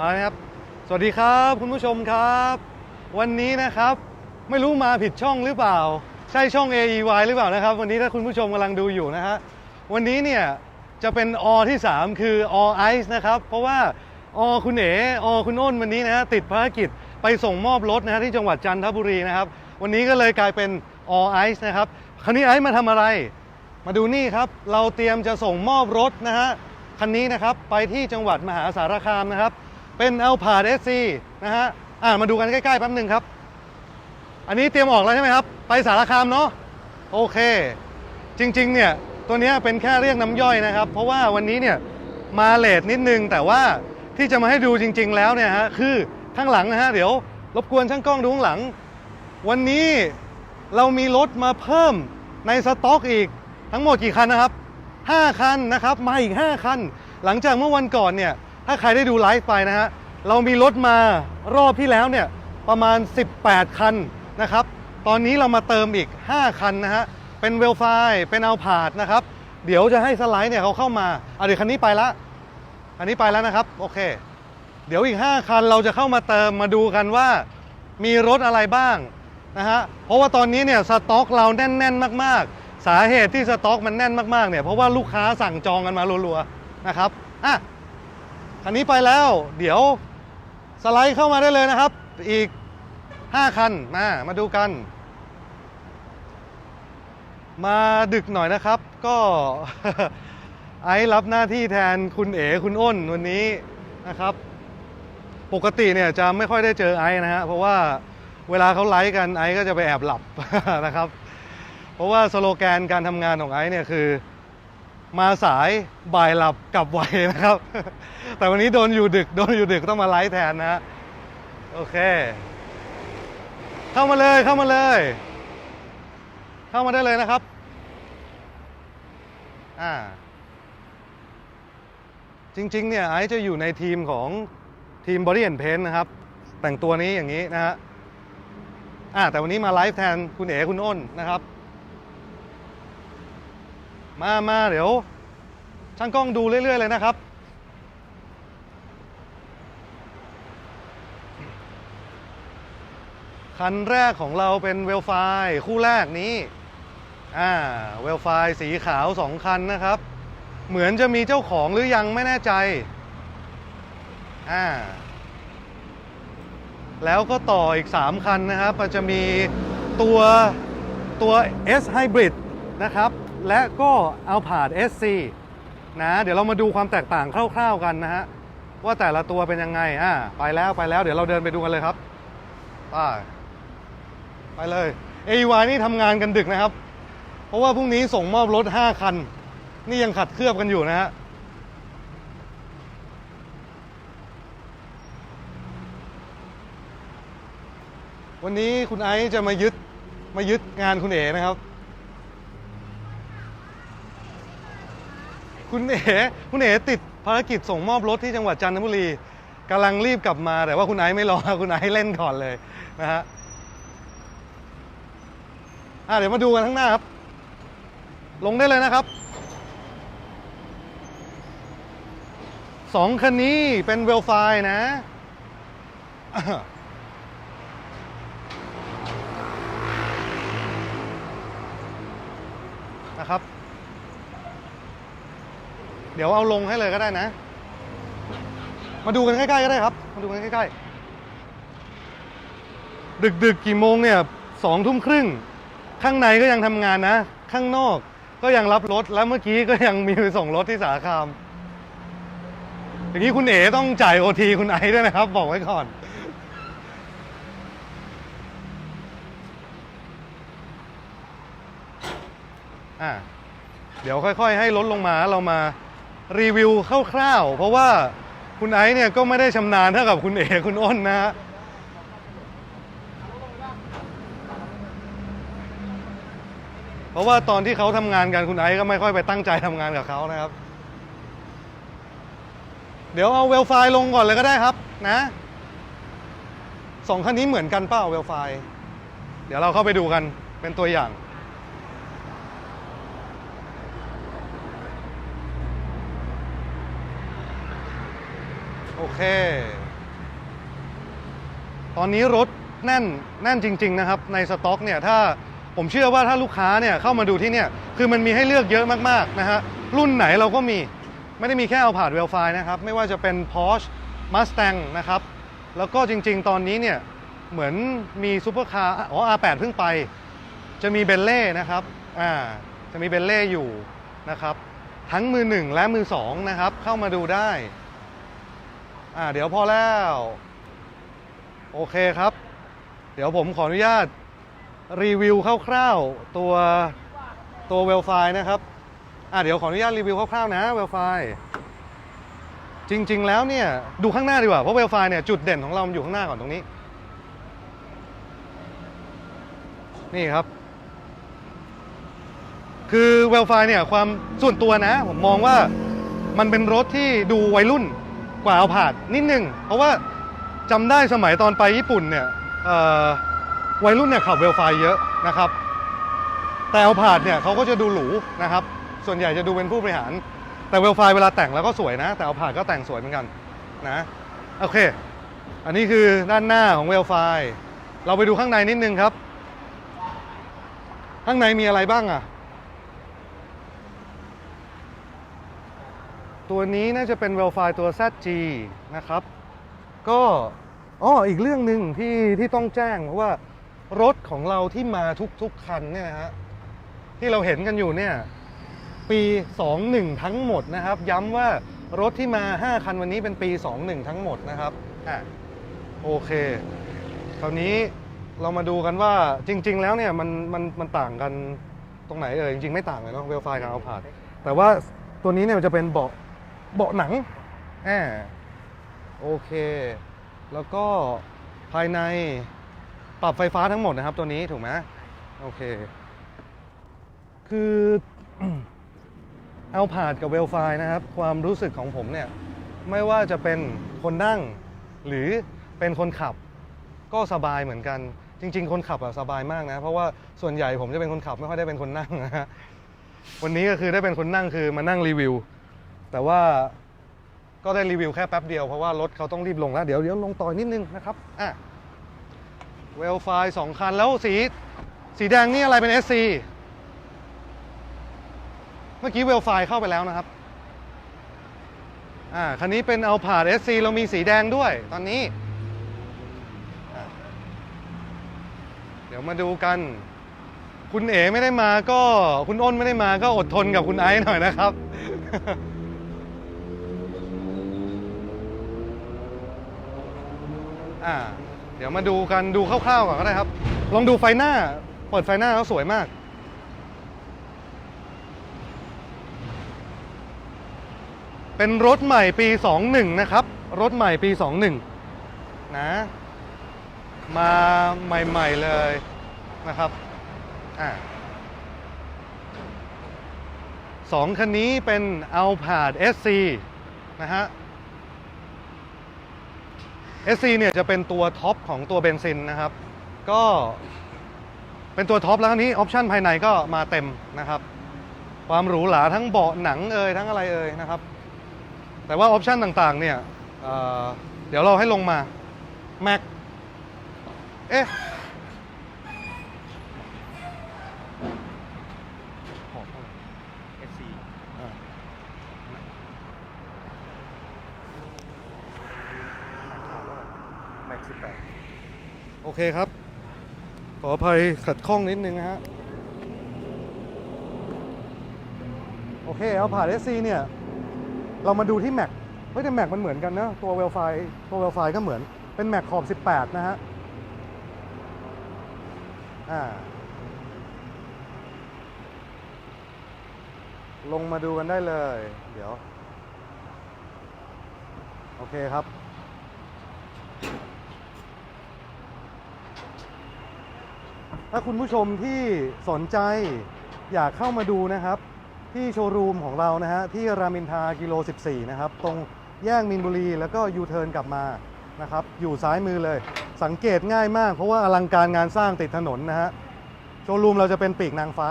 มาแล้วครับ สวัสดีครับคุณผู้ชมครับ วันนี้นะครับไม่รู้มาผิดช่องหรือเปล่า ใช่ช่อง AEY หรือเปล่านะครับ วันนี้ถ้าคุณผู้ชมกำลังดูอยู่นะฮะวันนี้เนี่ยจะเป็นอที่ 3 คืออไอซ์นะครับเพราะว่าอคุณเอ๋อคุณอ้นวันนี้นะฮะติดภารกิจไปส่งมอบรถนะฮะที่จังหวัดจันทบุรีนะครับ วันนี้ก็เลยกลายเป็นอไอซ์นะครับคราวนี้ไอซ์มาทำอะไร มาดูนี่ครับ เราเตรียมจะส่งมอบรถนะฮะคันนี้นะครับไปที่จังหวัดมหาสารคามนะครับ เป็น a l p a r d SC นะฮะอ่ามาดูกันใกล้ๆแป๊บหนึ่งครับ อันนี้เตรียมออกแล้วใช่ไหมครับ ไปสารคามเนาะโอเค จริงๆเนี่ยตัวนี้เป็นแค่เรียกน้ำย่อยนะครับ เพราะว่าวันนี้เนี่ยมาเลทนิดนึง แต่ว่าที่จะมาให้ดูจริง ๆ แล้วเนี่ยฮะคือข้างหลังนะฮะเดี๋ยวรบกวนช่างกล้องดูข้างหลัง วันนี้เรามีรถมาเพิ่มในสต็อกอีกทั้งหมดกี่คันนะครับ 5 คันนะครับมาอีก 5 คัน หลังจากเมื่อวันก่อนเนี่ย ถ้าใครได้ดูไลฟ์ไปนะฮะ เรามีรถมารอบที่แล้วเนี่ยประมาณ 18 คันนะครับ ตอนนี้เรามาเติมอีก 5 คันนะฮะ เป็นเวลไฟเป็นเอาผาดนะครับ เดี๋ยวจะให้สไลด์เนี่ยเขาเข้ามาเอาเดี๋ยวคันนี้ไปละคันนี้ไปแล้วนะครับ โอเค เดี๋ยวอีก 5 คันเราจะเข้ามาเติมมาดูกันว่า มีรถอะไรบ้างนะฮะ เพราะว่าตอนนี้เนี่ยสต็อกเราแน่น ๆ มาก ๆ สาเหตุที่สต็อกมันแน่นมากๆเนี่ยเพราะว่าลูกค้าสั่งจองกันมารัวๆนะครับ อะ คันนี้ไปแล้ว เดี๋ยวสไลด์เข้ามาได้เลยนะครับ อีก 5 คันมา มาดูกัน มาดึกหน่อยนะครับ ก็ไอซ์รับหน้าที่แทนคุณเอ๋คุณอ้นวันนี้นะครับ ปกติเนี่ยจะไม่ค่อยได้เจอไอซ์นะฮะเพราะว่าเวลาเขาไลฟ์กันไอซ์ก็จะไปแอบหลับนะครับ เพราะว่าสโลแกนการทำงานของไอซ์เนี่ยคือ มาสายบ่ายหลับกลับไวนะครับ แต่วันนี้โดนอยู่ดึกโดนอยู่ดึกต้องมาไลฟ์แทนนะฮะโอเค เข้ามาเลยเข้ามาเลย เข้ามาได้เลยนะครับอ่าจริงๆเนี่ยไอซ์จะอยู่ในทีมของทีม Body and Paint นะครับ แต่งตัวนี้อย่างนี้นะฮะอ่าแต่วันนี้มาไลฟ์แทนคุณเอ๋คุณอ้นนะครับ มามาเดี๋ยว ช่างกล้องดูเรื่อย ๆ เลยนะครับ คันแรกของเราเป็นเวลไฟคู่แรกนี้ อ่า เวลไฟสีขาวสองคันนะครับ เหมือนจะมีเจ้าของหรือยังไม่แน่ใจ อ่า แล้วก็ต่ออีก 3 คันนะครับ มันจะมีตัวตัว S Hybrid นะครับ และก็เอาผาด SC นะเดี๋ยวเรามาดูความแตกต่างคร่าว ๆกันนะฮะว่าแต่ละตัวเป็นยังไงอ่าไปแล้วไปแล้วเดี๋ยวเราเดินไปดูกันเลยครับไปไปเลย AY นี่ทำงานกันดึกนะครับ เพราะว่าพรุ่งนี้ส่งมอบรถ 5 คัน นี่ยังขัดเคลือบกันอยู่นะฮะวันนี้คุณไอซ์จะมายึดมายึดงานคุณเอ๋นะครับ คุณเอ๋คุณเอ๋ติดภารกิจส่งมอบรถที่จังหวัดจันทบุรีกำลังรีบกลับมาแต่ว่าคุณไอซ์ไม่รอคุณไอซ์เล่นก่อนเลยนะฮะอะเดี๋ยวมาดูกันข้างหน้าครับ ลงได้เลยนะครับสองคันนี้เป็นเวลไฟนะนะครับ เดี๋ยวเอาลงให้เลยก็ได้นะ มาดูกันใกล้ๆก็ได้ครับ มาดูกันใกล้ๆ ดึกๆกี่โมงเนี่ยสองทุ่มครึ่ง ข้างในก็ยังทำงานนะ ข้างนอกก็ยังรับรถ แล้วเมื่อกี้ก็ยังมีไปส่งรถที่สาคาม อย่างนี้คุณเอ๋ต้องจ่ายโอทีคุณไอซ์ด้วยนะครับ บอกไว้ก่อน อะเดี๋ยวค่อย ๆ ให้ลดลงมาเรามา รีวิวคร่าวๆ เพราะว่าคุณไอซ์เนี่ยก็ไม่ได้ชำนาญเท่ากับคุณเอคุณอ้นนะฮะเพราะว่าตอนที่เขาทำงานกันคุณไอซ์ก็ไม่ค่อยไปตั้งใจทำงานกับเขานะครับ เดี๋ยวเอาเวลไฟลงก่อนเลยก็ได้ครับนะสองคันนี้เหมือนกันเปล่าเวลไฟ เดี๋ยวเราเข้าไปดูกันเป็นตัวอย่าง เค ตอนนี้รถแน่นแน่นจริง ๆ นะครับ ในสต็อกเนี่ยถ้าผมเชื่อว่าถ้าลูกค้าเนี่ยเข้ามาดูที่เนี่ยคือมันมีให้เลือกเยอะมากๆนะฮะรุ่นไหนเราก็มีไม่ได้มีแค่เอาผ่าดเวลไฟนะครับ ไม่ว่าจะเป็น Porsche Mustang นะครับ แล้วก็จริง ๆ ตอนนี้เนี่ยเหมือนมีซูเปอร์คาร์อ๋อ R8 เพิ่งไป จะมีเบลเล่นะครับอ่าจะมีเบลเล่อยู่นะครับ ทั้งมือหนึ่งและมือสองนะครับ เข้ามาดูได้ อ่าเดี๋ยวพอแล้ว โอเคครับ เดี๋ยวผมขออนุญาตรีวิวคร่าวๆตัวตัวเวลไฟนะครับอ่าเดี๋ยวขออนุญาตรีวิวคร่าวๆนะเวลไฟจริง ๆ แล้วเนี่ยดูข้างหน้าดีกว่าเพราะเวลไฟเนี่ยจุดเด่นของเราอยู่ข้างหน้าก่อนตรงนี้ นี่ครับ คือเวลไฟเนี่ยความส่วนตัวนะ ผมมองว่ามันเป็นรถที่ดูวัยรุ่น กว่าเอาผาดนิดนึงเพราะว่าจำได้สมัยตอนไปญี่ปุ่นเนี่ยวัยรุ่นเนี่ยขับเวลไฟเยอะนะครับ แต่เอาผาดเนี่ยเขาก็จะดูหรูนะครับ ส่วนใหญ่จะดูเป็นผู้บริหาร แต่เวลไฟเวลาแต่งแล้วก็สวยนะ แต่เอาผาดก็แต่งสวยเหมือนกันนะโอเค อันนี้คือด้านหน้าของเวลไฟเราไปดูข้างในนิดนึงครับ ข้างในมีอะไรบ้างอะ ตัวนี้น่าจะเป็นเวลไฟตัว ZG นะครับ ก็อ๋ออีกเรื่องหนึ่งที่ที่ต้องแจ้งเพราะว่ารถของเราที่มาทุกๆคันเนี่ยนะฮะที่เราเห็นกันอยู่เนี่ยปี 21 ทั้งหมดนะครับ ย้ำว่ารถที่มา 5 คันวันนี้เป็นปี 21 ทั้งหมดนะครับอะโอเค คราวนี้เรามาดูกันว่าจริง ๆ แล้วเนี่ยมันมันมันต่างกันตรงไหนเอ่ยจริง ๆ ไม่ต่างเลยเนาะเวลไฟกับเอาผาดแต่ว่าตัวนี้เนี่ยมันจะเป็นเบาะ เบาะหนังแอบโอเค แล้วก็ภายในปรับไฟฟ้าทั้งหมดนะครับตัวนี้ถูกไหมโอเค คือเอาผาดกับเวลไฟนะครับ ความรู้สึกของผมเนี่ย ไม่ว่าจะเป็นคนนั่ง หรือเป็นคนขับ ก็สบายเหมือนกัน จริง ๆ คนขับอะสบายมากนะ เพราะว่าส่วนใหญ่ผมจะเป็นคนขับไม่ค่อยได้เป็นคนนั่งนะฮะวันนี้ก็คือได้เป็นคนนั่งคือมานั่งรีวิว แต่ว่าก็ได้รีวิวแค่แป๊บเดียว เพราะว่ารถเขาต้องรีบลงแล้ว เดี๋ยวเดี๋ยวลงต่อยนิดนึงนะครับอะเวลไฟสองคันแล้วสี สีแดงนี่อะไรเป็น SC เมื่อกี้เวลไฟเข้าไปแล้วนะครับอ่าคันนี้เป็นเอาผ่าด SC เรามีสีแดงด้วยตอนนี้ เดี๋ยวมาดูกัน คุณเอ๋ไม่ได้มาก็คุณอ้นไม่ได้มาก็อดทนกับคุณไอซ์หน่อยนะครับ อ่า เดี๋ยวมาดูกันดูคร่าวๆก่อนก็ได้ครับ ลองดูไฟหน้า เปิดไฟหน้าแล้วสวยมาก เป็นรถใหม่ปี 21 นะครับ รถใหม่ปี 21 นะ มาใหม่ๆเลยนะครับ อ่าสองคันนี้เป็น a l p a d SC นะฮะ SC เนี่ยจะเป็นตัวท็อปของตัวเบนซินนะครับ ก็เป็นตัวท็อปแล้วคันนี้ออปชันภายในก็มาเต็มนะครับ ความหรูหราทั้งเบาะหนังเอ่ยทั้งอะไรเอ่ยนะครับ แต่ว่าออปชันต่างๆเนี่ยเเดี๋ยวเราให้ลงมา Mac เอ๊ะ 38 โอเคครับ ขออภัยขัดข้องนิดนึงนะฮะ โอเคเอาผ่าน SC เนี่ย เรามาดูที่แม็กไม่แต่แม็กมันเหมือนกันนะ ตัวเวลไฟตัวเวลไฟก็เหมือนเป็นแม็กขอบ 18 นะฮะ อ่า ลงมาดูกันได้เลย เดี๋ยว โอเคครับ ถ้าคุณผู้ชมที่สนใจอยากเข้ามาดูนะครับ ที่โชว์รูมของเรานะฮะที่รามินทากิโล 14 นะครับ ตรงแยกมินบุรี แล้วก็ยูเทิร์นกลับมานะครับ อยู่ซ้ายมือเลย สังเกตง่ายมาก เพราะว่าอลังการงานสร้างติดถนนนะฮะโชว์รูมเราจะเป็นปีกนางฟ้า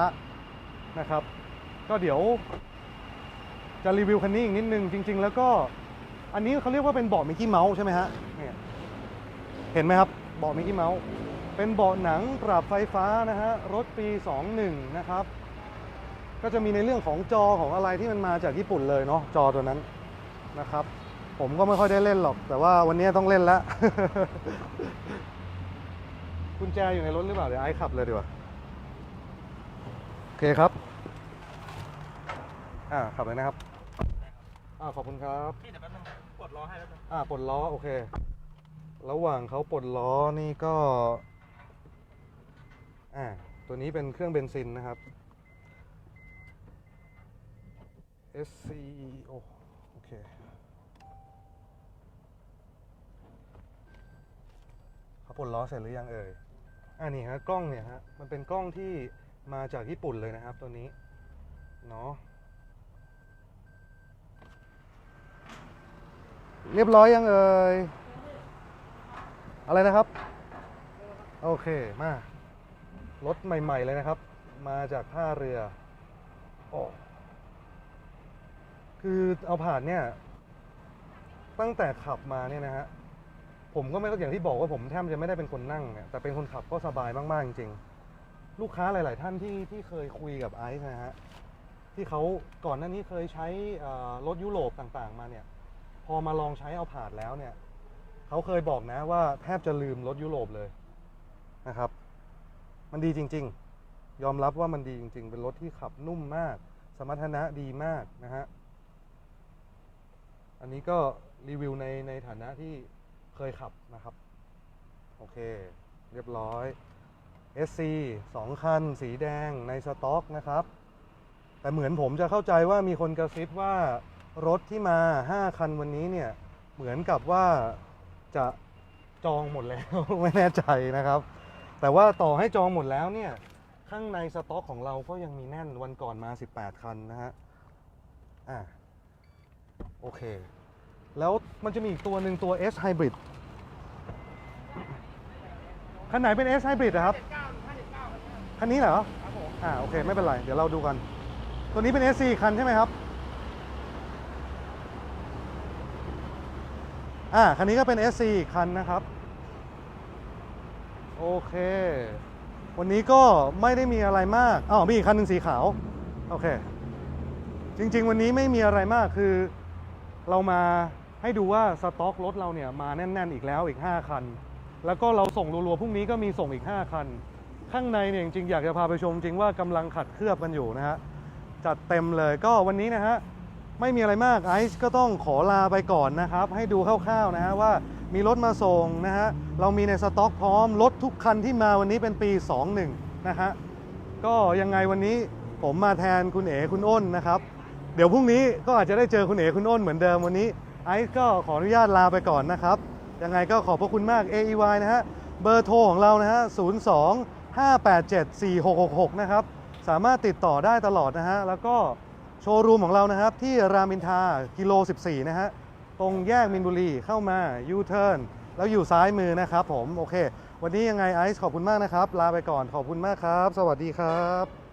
นะครับ ก็เดี๋ยวจะรีวิวคันนี้อีกนิดนึง จริง ๆ แล้วก็อันนี้เขาเรียกว่าเป็นเบาะมิกกี้เมาส์ใช่ไหมฮะเนี่ยเห็นไหมครับเบาะมิกกี้เมาส์ เป็นเบาะหนังปรับไฟฟ้านะฮะรถปี 21 นะครับ ก็จะมีในเรื่องของจอของอะไรที่มันมาจากญี่ปุ่นเลยเนาะจอตัวนั้นนะครับ ผมก็ไม่ค่อยได้เล่นหรอก แต่ว่าวันนี้ต้องเล่นแล้วกุญแจอยู่ในรถหรือเปล่า เดี๋ยวไอ้ขับเลยดีกว่า โอเคครับ อ่าขับเลยนะครับ อ่าขอบคุณครับพี่เดี๋ยวแป๊บนึงกดล้อให้แป๊บนึงอ่าปลดล้อ โอเค ระหว่างเขาปลดล้อนี่ก็ อ่าตัวนี้เป็นเครื่องเบนซินนะครับ SC โอโอเคเขาปลดล้อเสร็จหรือยังเอ่ยอ่านี่ฮะกล้องเนี่ยฮะมันเป็นกล้องที่มาจากญี่ปุ่นเลยนะครับตัวนี้เนาะเรียบร้อยยังเอ่ยอะไรนะครับ โอเค มา รถใหม่ ๆ เลยนะครับ มาจากท่าเรือโอ้คือเอาผ่านเนี่ย ตั้งแต่ขับมาเนี่ยนะฮะผมก็ไม่ต้อย่างที่บอกว่าผมแทบจะไม่ได้เป็นคนนั่งเนี่ยแต่เป็นคนขับก็สบายมาก ๆ จริงๆ ลูกค้าหลาย ๆ ท่านที่ที่เคยคุยกับไอซ์นะฮะที่เขาก่อนหน้านี้เคยใช้รถยุโรปต่างๆ มาเนี่ย พอมาลองใช้เอาผ่านแล้วเนี่ยเขาเคยบอกนะว่าแทบจะลืมรถยุโรปเลยนะครับ มันดีจริง ๆ ยอมรับว่ามันดีจริง ๆ เป็นรถที่ขับนุ่มมาก สมรรถนะดีมากนะฮะ อันนี้ก็รีวิวในในฐานะที่เคยขับนะครับ โอเค เรียบร้อย SC 2 คัน สีแดงในสต็อกนะครับ แต่เหมือนผมจะเข้าใจว่ามีคนกระซิบว่ารถที่มา 5 คันวันนี้เนี่ย เหมือนกับว่าจะจองหมดแล้ว ไม่แน่ใจนะครับ แต่ว่าต่อให้จองหมดแล้วเนี่ย ข้างในสต็อกของเราก็ยังมีแน่นวันก่อนมา 18 คันนะฮะ อ่า โอเค แล้วมันจะมีอีกตัวหนึ่งตัว S Hybrid คันไหนเป็น S Hybrid อะครับ คันนี้เหรอ ครับผม อ่า โอเค ไม่เป็นไร เดี๋ยวเราดูกัน ตัวนี้เป็น SC คันใช่ไหมครับ อ่า คันนี้ก็เป็น SC อีกคันนะครับ โอเค วันนี้ก็ไม่ได้มีอะไรมากอ๋อมีอีกคันหนึ่งสีขาว โอเค จริง ๆ วันนี้ไม่มีอะไรมากคือ เรามาให้ดูว่าสต็อกรถเราเนี่ยมาแน่น ๆ อีกแล้วอีก 5 คัน แล้วก็เราส่งรัวๆพรุ่งนี้ก็มีส่งอีก 5 คัน ข้างในเนี่ยจริงๆอยากจะพาไปชมจริงว่ากำลังขัดเคลือบกันอยู่นะฮะจัดเต็มเลยก็วันนี้นะฮะไม่มีอะไรมากไอซ์ก็ต้องขอลาไปก่อนนะครับ ให้ดูคร่าวๆนะฮะว่า มีรถมาส่งนะฮะ เรามีในสต็อกพร้อม รถทุกคันที่มาวันนี้เป็นปี 21 นะฮะ ก็ยังไงวันนี้ผมมาแทนคุณเอ๋คุณอ้นนะครับ เดี๋ยวพรุ่งนี้ก็อาจจะได้เจอคุณเอ๋คุณอ้นเหมือนเดิมวันนี้ ไอซ์ก็ขออนุญาตลาไปก่อนนะครับ ยังไงก็ขอบพระคุณมาก AEY นะฮะ เบอร์โทรของเรานะฮะ 02 587 4666 นะครับ สามารถติดต่อได้ตลอดนะฮะ แล้วก็โชว์รูมของเรานะครับที่รามอินทรากิโล 14 นะฮะ ตรงแยกมินบุรีเข้ามายูเทิร์นแล้วอยู่ซ้ายมือนะครับผม โอเค วันนี้ยังไงไอซ์ขอบคุณมากนะครับ ลาไปก่อนขอบคุณมากครับ สวัสดีครับ